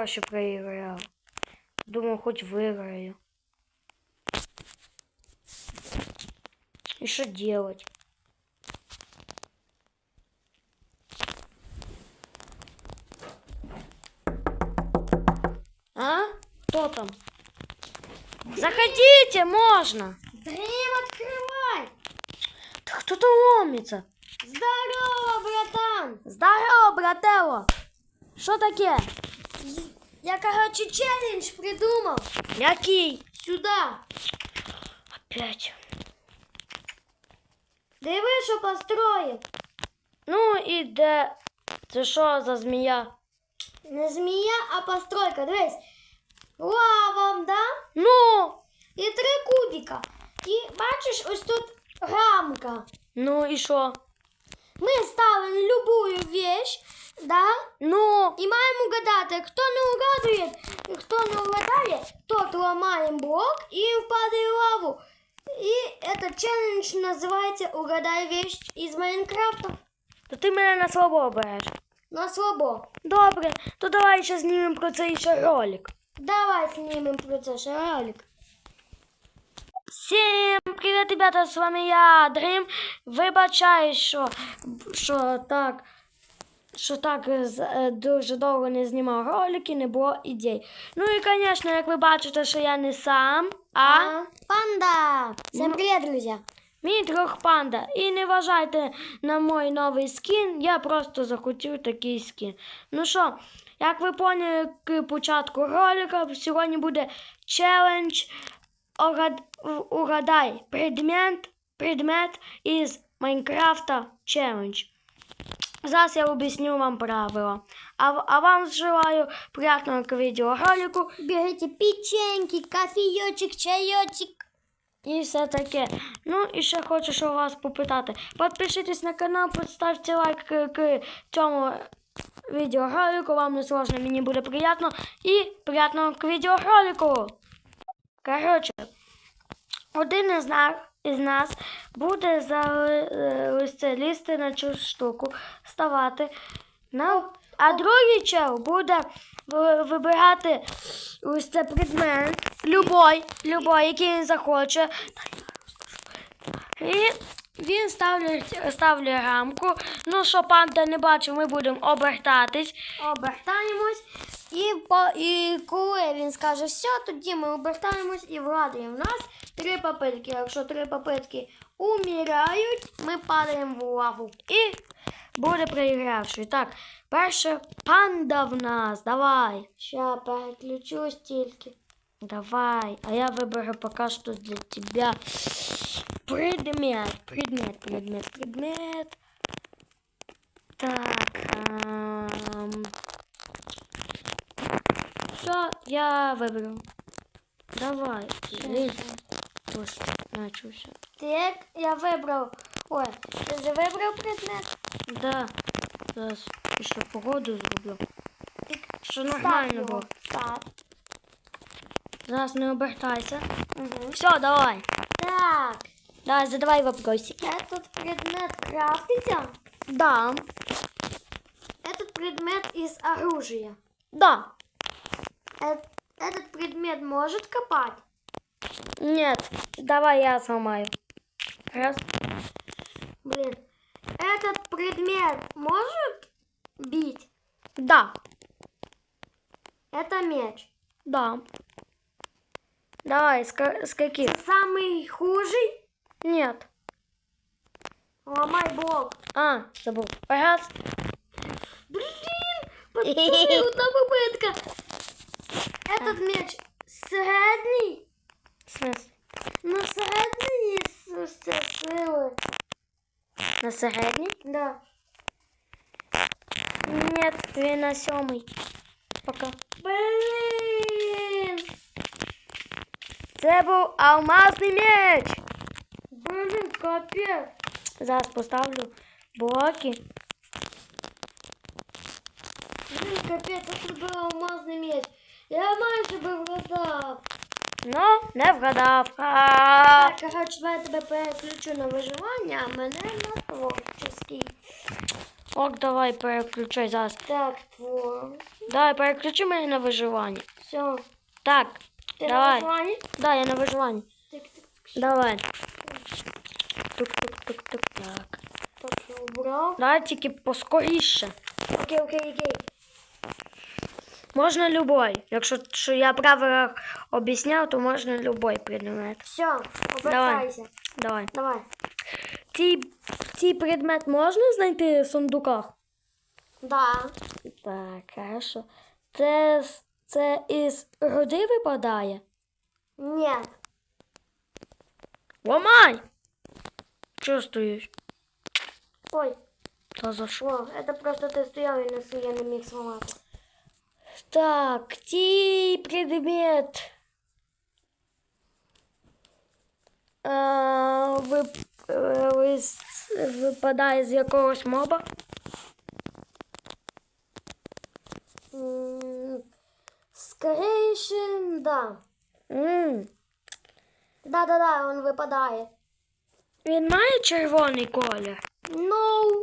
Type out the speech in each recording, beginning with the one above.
Блін, останні гроші проіграв. Думав, хоч виграю. І що делать? А? Кто там? Заходите, можно. Дрим, открывай! Да кто там ломится? Здорово, братан! Здорово, брателло. Що таке? Я, короче, челлендж придумал. Який? Сюда. Опять. Диви, що построїв. Ну і де? Це що за змія? Не змія, а постройка. Дивись. Лавом, да? Ну, І три кубика. І бачиш, ось тут рамка. ну і що? Ми ставимо любую вещь, да? Ну, І маємо угадати, хто не угадує, хто не угадає, тот ламаємо блок і впадає в лаву. І этот челлендж називається Угадай вещь із Майнкрафта. то ти мене на слабо береш. На слабо. Добре, то давай ще знімемо про це ще ролик. Давай знімемо про це ще ролик. Всім привіт, ребята, з вами я, Дрим. Вибачаю, що, що так. Що так е, е, дуже довго не знімав ролики, не було ідей. Ну і, звісно, як ви бачите, що я не сам, а Панда! Всем Ну. привет, друзья! мій друг панда. І не вважайте на мой новий скін, я просто захотів такий скін. Ну що, як ви поняли к початку ролика, сьогодні буде челендж Угадай предмет, предмет із Майнкрафта челендж. Зараз я об'ясню вам правила. А, а вам желаю приятного к відеоролику Берите печеньки, кофеечек, чаечек. і все таке. Ну і ще хочу що вас попитати. Підпишитесь на канал, поставте лайк к, к цьому відеоролику. Вам не сложно, мені буде приємно. І приятного к відеоролику. Коротше, один із нас, із нас буде лізти на цю штуку, ставати. На, а другий чел буде вибирати ось це предмет, любой, любой, який він захоче. І він ставить, ставлять рамку. Ну, що панда не бачив, ми будемо обертатись. Обертаємось. І, по, і коли він скаже все, тоді ми обертаємось і вгадуємо. У нас три попитки. Якщо три попитки умирають, ми падаємо в лаву. І буде проігравший. Так, перше панда в нас. Давай. Ща переключусь тільки. Давай. А я выберу пока что для тебя предмет. Предмет, предмет, предмет. Так. Все, я выберу. Давай. Лезь. Уж начался. Так, я вибрав. Ой, ти вже вибрав предмет? Да. Зараз ще погоду зроблю. Що став нормально було. Так. Зараз не обертайся. Угу. Все, давай. Так, Давай, задавай вопросик. этот предмет крафтится. Да. Этот предмет из оружия. Да. Э- Этот предмет может копать? Нет, давай я сломаю. Раз. Блин. Этот предмет может бить? Да, Это меч. да. Давай, с, с каких? Самый худший? Нет. Ломай блок. А, забыл. Раз. Блин! Одна попытка. Этот меч средний? В смысле? Ну, средний с- с силы. На середній? Да. Нет, ты на сьомий. Пока. Блин! Це був алмазний меч. Блин, капец. Зараз поставлю блоки. Блин, капец, это был алмазный меч. Я майже би вгадав. Ну, не вгадав. Так, коротше, я тебе переключу на виживання, а мене на творчий. Ок, давай переключай зараз. Так, твор. Давай, переключи мене на виживання. Все. Так, Ти давай. на виживанні? Да, я на виживанні. Тик-тик. Давай. Тук-тук-тук-тук. Так. Так, я убрав. Давай тільки поскоріше. Окей, окей, окей. Можна любой. Якщо що я правила об'ясняв, то можна любой предмет. Все, обертайся. Давай. Давай. Цей, цей предмет можна знайти в сундуках? Да. Так, хорошо. Це, це із груди випадає? Нет. Ламай! Чувствуєш? Ой, Та за що? о, это просто ты стоял и на я не міг сломати. Так, цей предмет е, вип, е, вис- випадає з якогось моба. Скорейше, да. Да-да-да, он випадає. Він має червоний колір. Ну,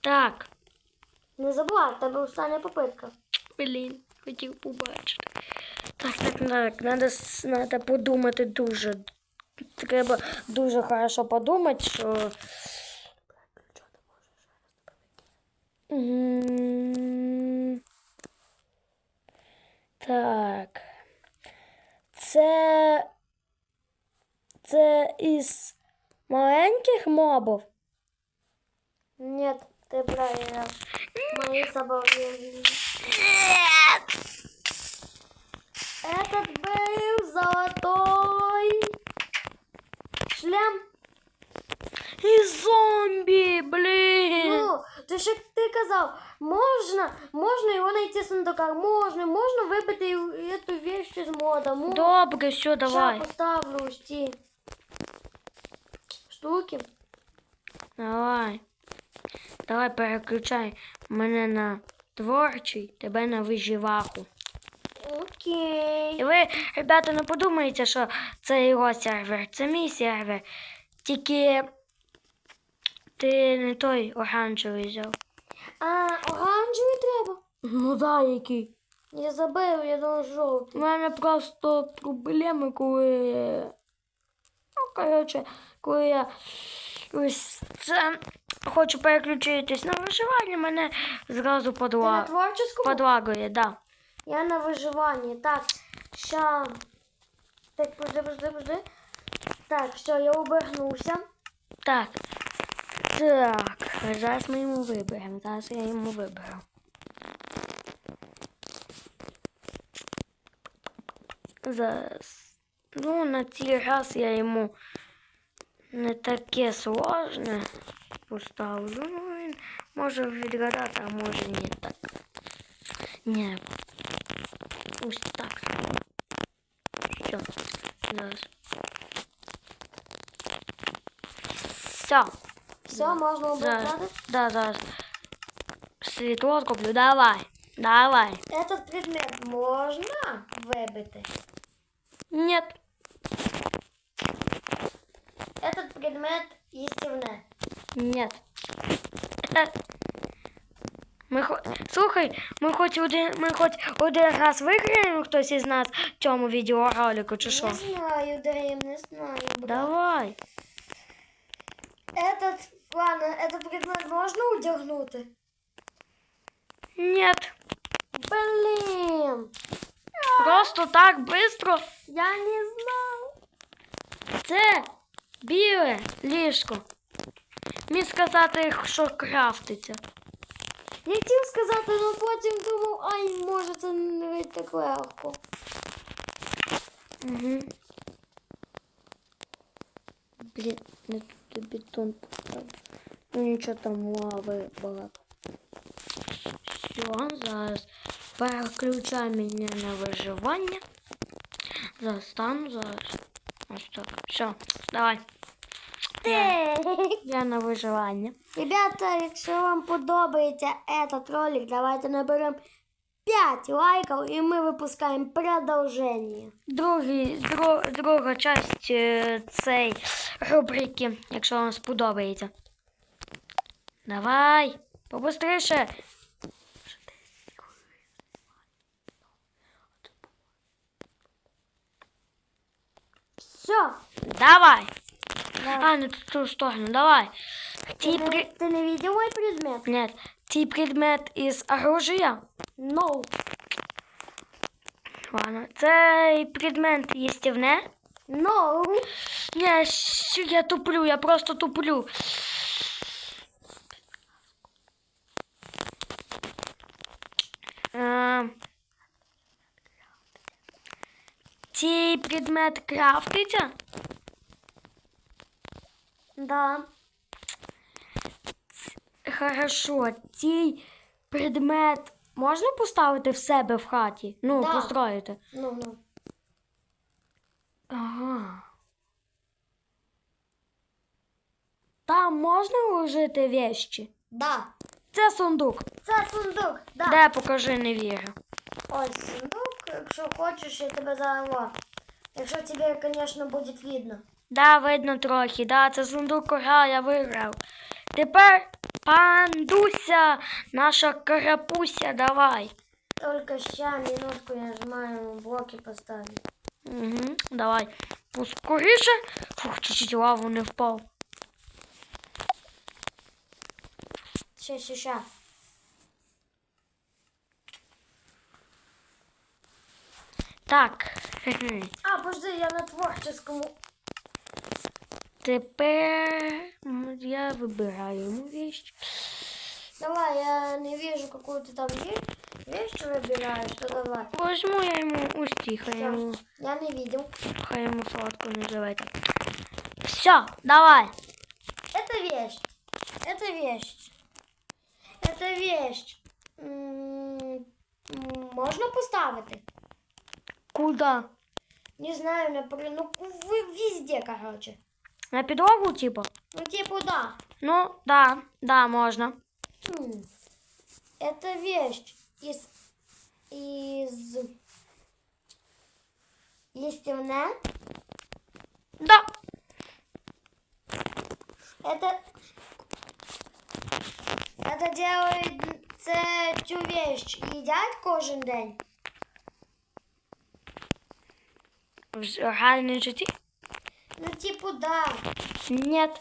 Так. Не забувай, в тебе остання попитка. Блін, хотів побачити. Так, так, так. Надо, с- надо подумати дуже. Треба дуже хорошо подумати, що. Так. Це. Це із маленьких мобів. Нет, ты правильно. Мои собаки. Этот был золотой шлем. І зомбі, блін. Ну, ти ж як ти казав, можна, можна його знайти в сундуках, можна, можна вибити і- цю вещь з мода. Можна. Добре, все, давай. Ща поставлю ось ці штуки. Давай. Давай переключай мене на творчий, тебе на виживаху. Окей. І ви, ребята, не подумайте, що це його сервер, це мій сервер. Тільки ти не той оранжевий взяв. А оранжевий треба? Ну да, який. Я забив, я думав У мене просто проблеми, коли. Ну, коротше, коли я ось це хочу переключитись на виживання, мене зразу Ти на подла... подлагує, да. Я на виживанні. Так, ща. Так, подожди, подожди, подожди. Так, все, я обернувся. Так. Так. Зараз ми йому виберемо. Зараз я йому виберу. Зараз. Ну, на цей раз я йому не таке сложне поставлю. Ну, він може відгадати, а може не так. Ні. Ось так. Все. Зараз. Все. Все, можна Зараз. обертати. Да, зараз. Світло куплю. Давай. Давай. Этот предмет можна вибити? Нет. Этот предмет їстівне. Нет. Е, Ми хо... Слухай, ми хоч один, ми хоч один раз виграємо хтось із нас в цьому відеоролику, чи що? Не знаю, Дрим, не знаю. брат. Давай. Этот, ладно, этот предмет можна одягнути? Нет. Блін, Просто так быстро. я не знав. Це біле ліжко. Міг сказати, що крафтиться. Я хотів сказати, але потім думав, ай, може це не так легко. Угу. Блін, не тут бетон поставив. Ну нічого там лави багато. Все, зараз переключай мене на виживання. Зараз стану зараз. Ось так. Все, давай. Е. Я на виживання. Ребята, якщо вам подобається этот ролик, давайте наберемо 5 лайків і ми випускаємо продовження. Другий, дру, друга часть е, цей рубрики, якщо вам сподобається. Давай, побыстріше. Все. Давай. Да. А, ну в ту сторону, давай. Ты, при... не- ты не видел мой предмет? Нет, ті предмет із оружия. No. Ладно, цей предмет їстівне. No. Щ- я туплю, я просто туплю. Е, предмет крафтиться? Да. Хорошо, цей предмет можна поставити в себе в хаті? Ну, Да. построїти. Ну, ну. Ага. Там можна вложити вещі? Да. Це сундук. Це сундук. Да. Де покажи, не вірю. Ось сундук, якщо хочеш, я тебе зараз. Якщо тебе, звісно, буде видно. Да, видно трохи, да, це сундук кора, я виграв. Тепер пандуся, наша карапуся, давай. Только ща, минутку, я нажимаю блоки поставить. Угу, давай. Ну, скоріше. Фух, чуть-чуть лаву не впав. Ща, ща, ща. Так. А, подожди, я на творческому. Тепер м, я вибираю йому вещь. Давай, я не вижу, какую ты там вещь, вещь выбираешь, то давай. Возьму я йому усті, хай Всё. йому, Я не видел. хай йому сладко не живеться. Все, давай. Это вещь. Это вещь. Это вещь. М, м, Можно поставити? Куда? Не знаю, например, ну вы везде, короче. На підлогу, типу? Ну типа да. Ну, да, да, можна. М, Это вещь из из листевная. Да. Это это делает це цю вещь їдять кожен день. В реальному житті? Ну типу да. Нет.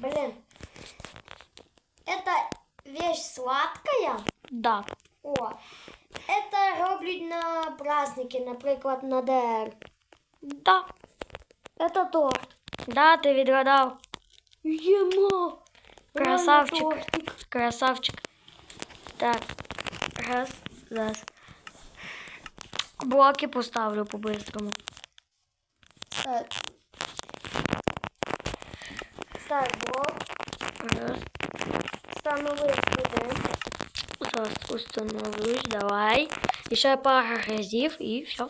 Блин. Это вещь сладкая. Да. О. Это роблять на праздники, наприклад, на ДР. Да. Это торт. Да, ти відгадав. Ємо. Красавчик. Тортик. Красавчик. Так. Раз, раз. Блоки поставлю по-бистрому. Так. Ставь блок. Раз. Встанови сюди. Зараз установлюсь. Давай. І ще пара разів і все.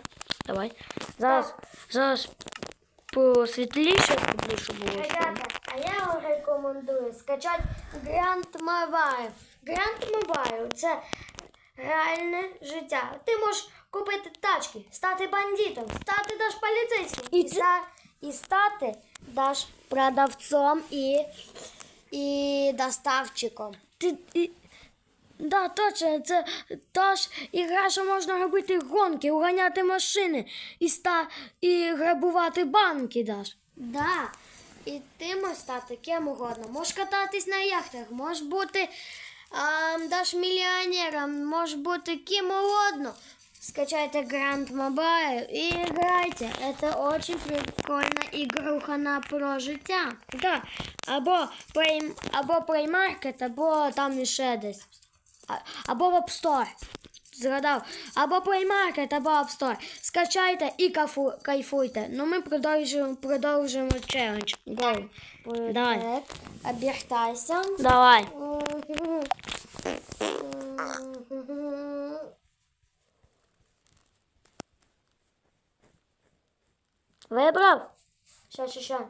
Давай. Зараз, зараз посвітліше зроблю, щоб було. Ребята, а я вам рекомендую скачати Grand Mobile. Grand Mobile це реальне життя. Ти можеш купити тачки, стати бандитом, стати даш поліцейським І і, ста- і стати даш продавцом і, і доставчиком. Ти, і, да, точно, це та ж ігра, що можна робити гонки, уганяти машини і, ста, і грабувати банки даш. Да. І ти можеш стати ким угодно. Можеш кататись на яхтах, можеш бути ам, даш мільйонером, можеш бути ким угодно. Скачайте Grand Mobile і грайте. Це дуже прикольна ігруха на про життя. Да. Або Play, або Play Market, або там іще десь. А- Або в App Store. Згадав. Або Play Market, або App Store. Скачайте і кайфу, кайфуйте. Ну ми продовжуємо, продовжуємо челендж. Go. Давай. Так, обертайся. Давай. Вибрав? Ща, ща, ща.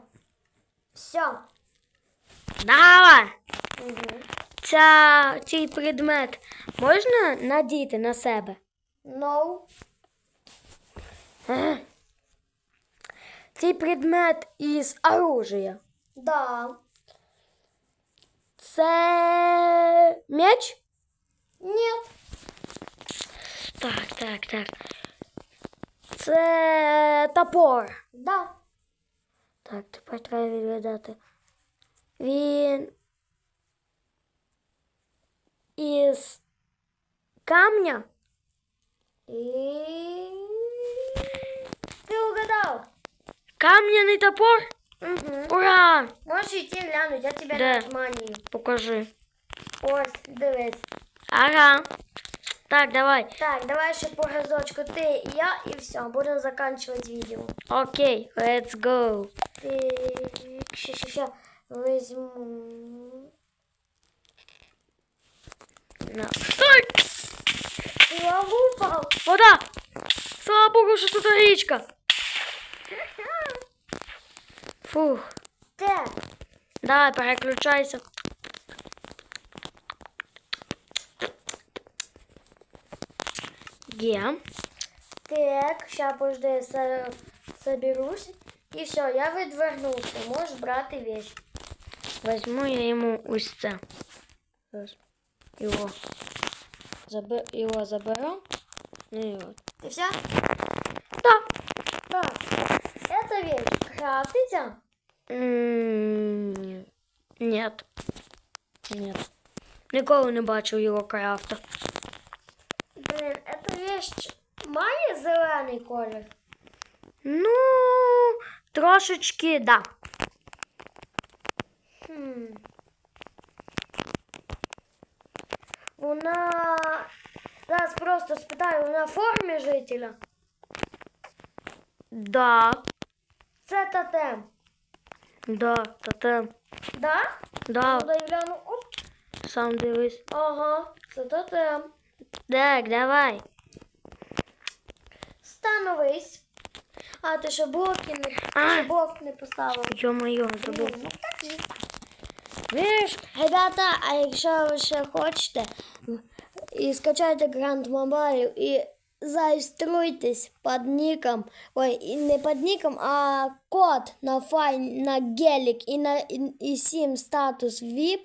Все. Давай. Угу. Ця, цей предмет можна надіти на себе? No. Ага. Цей предмет із оружия. Да. Це меч? Нет. Так, так, так. Це топор. Да. Так, тепер треба відгадати. Він із камня. И... Ты угадал. Кам'яний топор? Угу. Ура! Можешь идти глянуть, я тебе Де? на отманію. Покажи. Ось, дивись. Ага. Так, давай. Так, давай ще по разочку ти і я, і все, будемо заканчивать відео. Окей, let's go. Так, ще, ще, ще візьму. На. Ой, Я упав. вода! Слава Богу, що тут річка. Фух. Те. Давай, переключайся. Є. Так, ща со- соберусь. І все, я відвернувся. Можеш брати вещь. Возьму я йому ось це. Ось. Його. Його заберу. Ну і от. І все? Так. Так. Эта вещь крафтиться? М, Нет. Нет. Ніколи не бачив його крафта. Блин, эта вещь має зелений колір? Ну, трошечки, да. Хм. Вона. Зараз просто спитаю, вона в формі жителя. Да. Це тотем. Да, та те. Да? Да, Ну, гляну. Оп. сам дивись. Ага, це тотем. Так, давай. Становись. А, ти ще блоки не, А. ще блок не поставив. Йо-моє, забув. Ну, так же. Видиш? Ребята, а якщо ви ще хочете, і скачайте Grand Mobile і зареєструйтесь під ником, ой, і не під ником, а код на файл, на гелік і на і, і сім статус VIP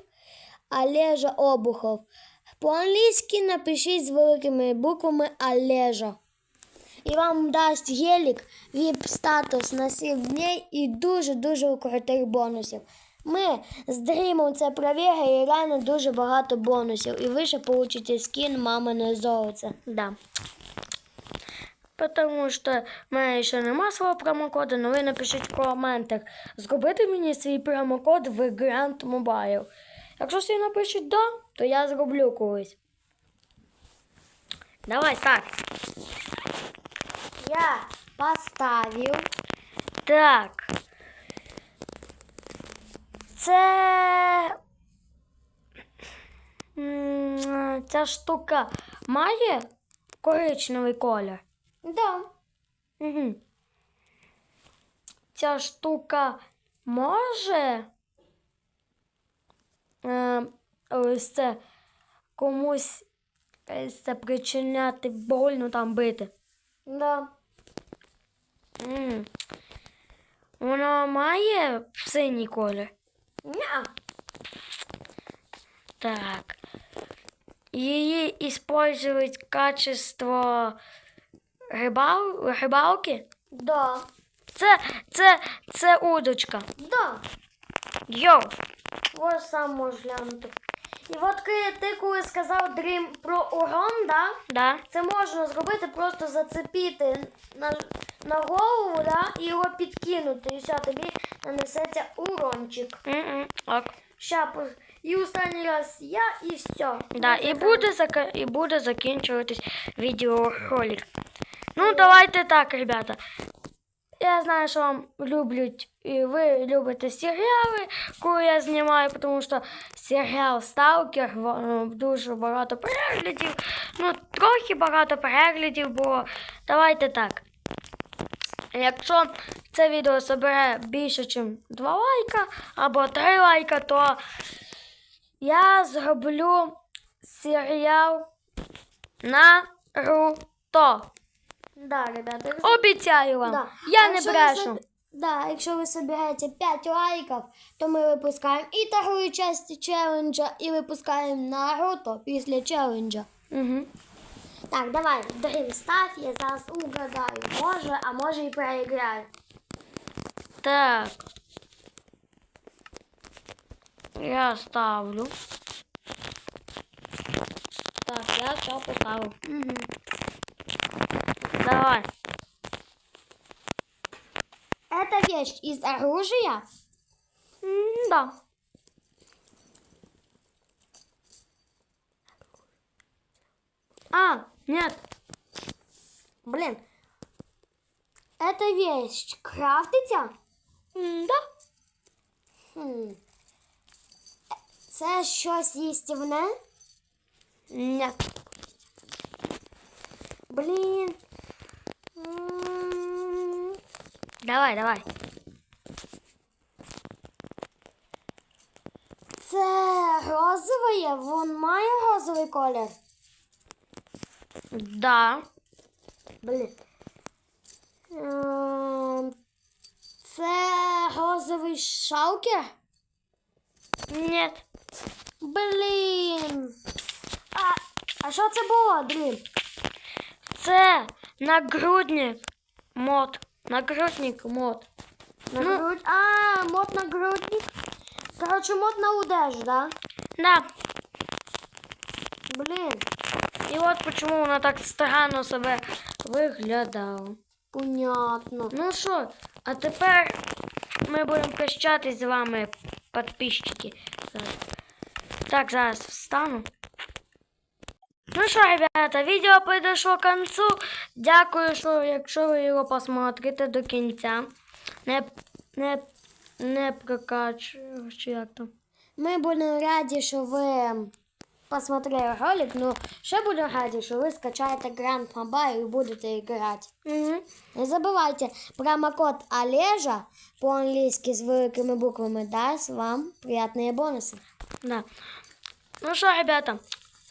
Олежа Обухов. По-англійськи напишіть з великими буквами Олежа. І вам дасть гелік VIP статус на 7 днів і дуже-дуже крутих бонусів. Ми з Дрімом це перевірили і реально дуже багато бонусів. І ви ще получите скін мамине золоце. Да. Потому що в мене ще нема свого промокоду, але ви напишіть в коментах, зробити мені свій промокод в Grand Mobile. Якщо всі напишуть да, то я зроблю колись. Давай так. Я поставив. Так. Це. Ця штука має коричневий колір. Да. Угу. Ця штука може е, ось це комусь ось це причиняти больно там бити. Да. М. Вона має синій колір. Ня. Так. Її использують в качество рибал... рибалки. Да. Це, це, це удочка. Да. Йоу. Ось сам можеш глянути. І от ти коли сказав Дрім про урон, да? Да. Це можна зробити, просто зацепити на, на голову, да, і його підкинути. І все, тобі нанесеться урончик. М-м. Ок. Ща, і останній раз я, і все. Да, і буде, зака... і буде закінчуватись відеоролик. Ну, давайте так, ребята. Я знаю, що вам люблять, і ви любите серіали, коли я знімаю, тому що серіал Сталкер ну, дуже багато переглядів. Ну, трохи багато переглядів було. Давайте так. Якщо це відео собере більше, ніж 2 лайка або 3 лайка, то я зроблю серіал Наруто. Да, ребята. Обіцяю вам. Да. Я А не брешу. Да, якщо ви собираєте 5 лайків, то ми випускаємо і другу частину челенджа, і випускаємо Наруто після челенджа. Угу. Так, давай, Дрім, став, я зараз угадаю. Може, а може і проіграю. Так. Я ставлю. Так, я все поставив. Угу. Давай. Это вещь из оружия? М, Да. А, нет. Блин. Эта вещь крафтиться? М, Да. Хм. Це щось їстівне? Нет. Блін. М, Давай, давай. Це розове? Вон має розовий колір? Да. Блін. Ем, Це розовий шалкер? Нет. Блін. А, а що це було, блін? Це нагрудник мод. Нагрудник мод. На Ну. А, мод на грудник. Короче, мод на удежу, да? Да. Блін. І от чому вона так странно себе виглядала. Понятно. Ну що, а тепер ми будемо прощатись з вами, підписчики. Так, зараз встану. Ну що, ребята, відео підійшло к концу. Дякую, що якщо ви його посмотрите до кінця. Не, не, не прокачую, чи як там. Ми будемо раді, що ви посмотрели ролик. Ну, ще будемо раді, що ви скачаєте Grand Mobile і будете грати. Угу. Не забувайте, промокод Олежа по-англійськи з великими буквами дасть вам приятні бонуси. Да. Ну що, ребята,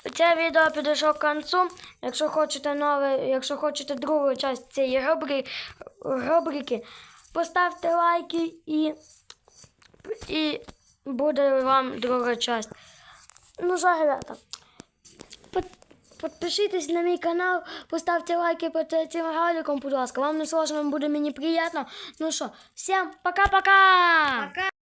це відео підійшло к концу. Якщо хочете нове, якщо хочете другу частину цієї рубри, рубрики, поставте лайки і, і буде вам друга частина. Ну що, ребята, під- Підпишитесь на мій канал, поставте лайки під цим роликом, будь ласка. Вам не сложно, буде мені приємно. Ну що, всім пока-пока! Пока!